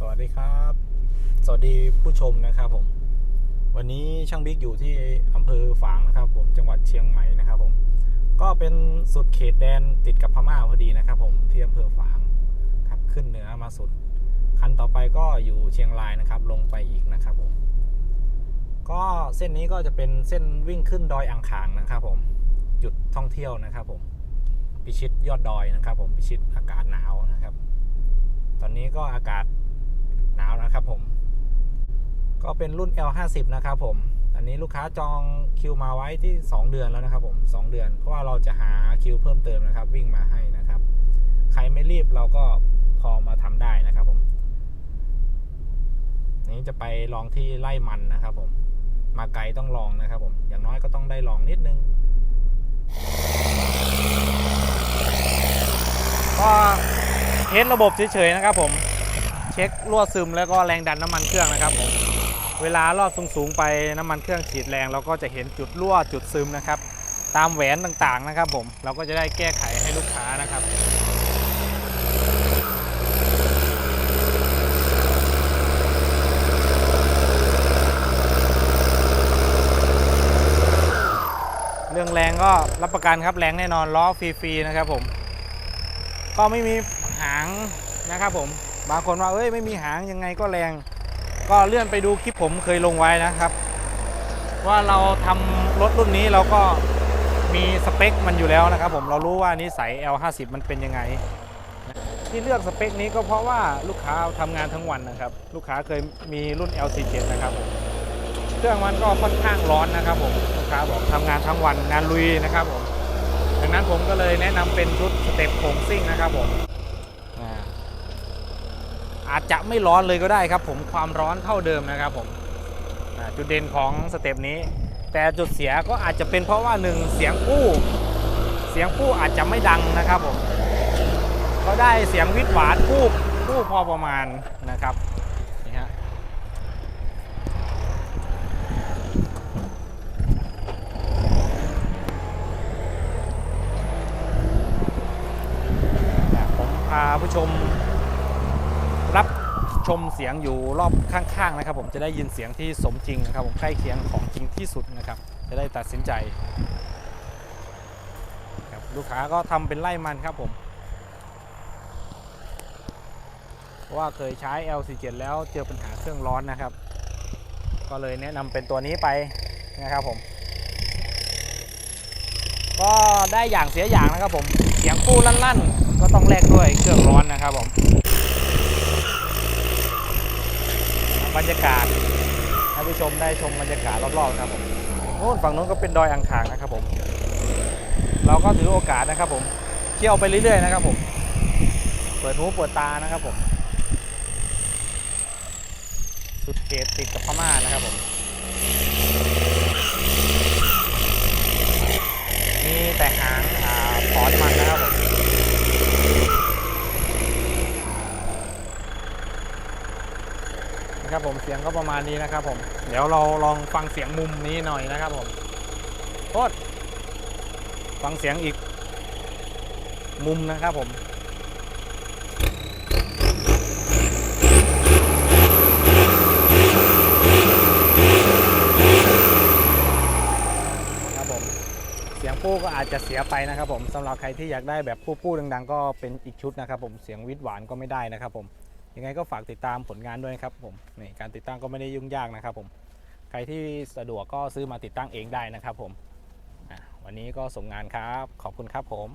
สวัสดีครับ สวัสดีผู้ชมนะครับผม วันนี้ช่างบิ๊กอยู่ที่อำเภอฝางนะครับ ผมจังหวัดเชียงใหม่นะครับผม ก็เป็นสุดเขตแดนติดกับพม่าพอดีนะครับ ผมที่อำเภอฝางครับขึ้นเหนือมาสุด คันต่อไปก็อยู่เชียงรายนะครับ ลงไปอีกนะครับผม ก็เส้นนี้ก็จะเป็นเส้นวิ่งขึ้นดอยอ่างขางนะครับ ผมจุดท่องเที่ยวนะครับ ผมพิชิตยอดดอยนะครับ ผมพิชิตอากาศหนาวนะครับ ตอนนี้ก็อากาศหนาวนะครับผม ก็เป็นรุ่น L50 นะครับผม อันนี้ลูกค้าจองคิวมาไว้ที่ 2 เดือนแล้วนะครับผม 2 เดือน เพราะว่าเราจะหาคิวเพิ่มเติมนะครับ วิ่งมาให้นะครับ ใครไม่รีบเราก็พอมาทำได้นะครับผม นี้จะไปลองที่ไล่มันนะครับผม มาไกลต้องลองนะครับผม อย่างน้อยก็ต้องได้ลองนิดนึง ก็เทสระบบเฉยๆนะครับผม เช็ครั่วซึมแล้วก็แรงดันน้ำมันเครื่องนะครับผม เวลารอบสูงๆไปน้ำมันเครื่องฉีดแรง เราก็จะเห็นจุดรั่วจุดซึมนะครับ ตามแหวนต่างๆนะครับ ผมเราก็จะได้แก้ไขให้ลูกค้านะครับเรื่องแรงก็รับประกันครับแรงแน่นอนล้อฟรีๆนะครับ ผม ก็ไม่มีหางนะครับ ผมบางคนว่าเอ้ยไม่มีหางยังไงก็แรง ก็เลื่อนไปดูคลิปผมเคยลงไว้นะครับ ว่าเราทำรถรุ่นนี้เราก็มีสเปคมันอยู่แล้วนะครับ ผมเรารู้ว่านิสัย L50 มันเป็นยังไง ที่เลือกสเปคนี้ก็เพราะว่าลูกค้าทำงานทั้งวันนะครับ ลูกค้าเคยมีรุ่น L47 นะครับผมเครื่องมันก็ค่อนข้างร้อนนะครับผมลูกค้าบอกทำงานทั้งวันงานลุยนะครับผมดังนั้นผมก็เลยแนะนำเป็นชุดสเต็ปโคงซิ่งนะครับผม จะไม่ร้อนเลยก็ได้ครับ ผมความร้อนเท่าเดิมนะครับผมจุดเด่นของสเต็ปนี้ แต่จุดเสียก็อาจจะเป็นเพราะว่าหนึ่งเสียงกู้เสียงกู้อาจจะไม่ดังนะครับผมก็ได้เสียงวิดหวานกู้กู้พอประมาณนะครับนี่ฮะผมพาผู้ชม ชมเสียงอยู่รอบข้างๆนะครับ ผมจะได้ยินเสียงที่สมจริงนะครับ ผมใกล้เคียงของจริงที่สุดนะครับ จะได้ตัดสินใจครับลูกค้าก็ทำเป็นไล่มันครับผมว่าเคยใช้ L47 แล้วเจอปัญหาเครื่องร้อนนะครับ ก็เลยแนะนำเป็นตัวนี้ไปนะครับผม ก็ได้อย่างเสียอย่างนะครับผม เสียงฟูลั่นๆ ก็ต้องแลกด้วยเครื่องร้อนนะครับผม บ รรยากาศให้ผู้ชมได้ชมบรรยากาศรอบๆนะครับผมโน่นฝั่งนู้นก็เป็นดอยอ่างขางนะครับผม เราก็ถือโอกาสนะครับ ผมเที่ยวไปเรื่อยๆนะครับผม เปิดหูเปิดตานะครับผม สุดเขตติดกับพม่านะครับผม มีแต่หางอ่าถอนมัน นะครับผมเสียงก็ประมาณนี้นะครับผม เดี๋ยวเราลองฟังเสียงมุมนี้หน่อยนะครับผมโทษฟังเสียงอีก มุมนะครับผมครับผมเสียงปู้ก็อาจจะเสียไปนะครับผมสำหรับใครที่อยากได้แบบปู้ปู้ดัง ๆ ก็เป็นอีกชุดนะครับผมเสียงวิดหวานก็ไม่ได้นะครับผม ยังไงก็ฝากติดตามผลงานด้วยครับผมนี่การติดตั้งก็ไม่ได้ยุ่งยากนะครับผมใครที่สะดวกก็ซื้อมาติดตั้งเองได้นะครับผมวันนี้ก็ส่งงานครับ ขอบคุณครับผม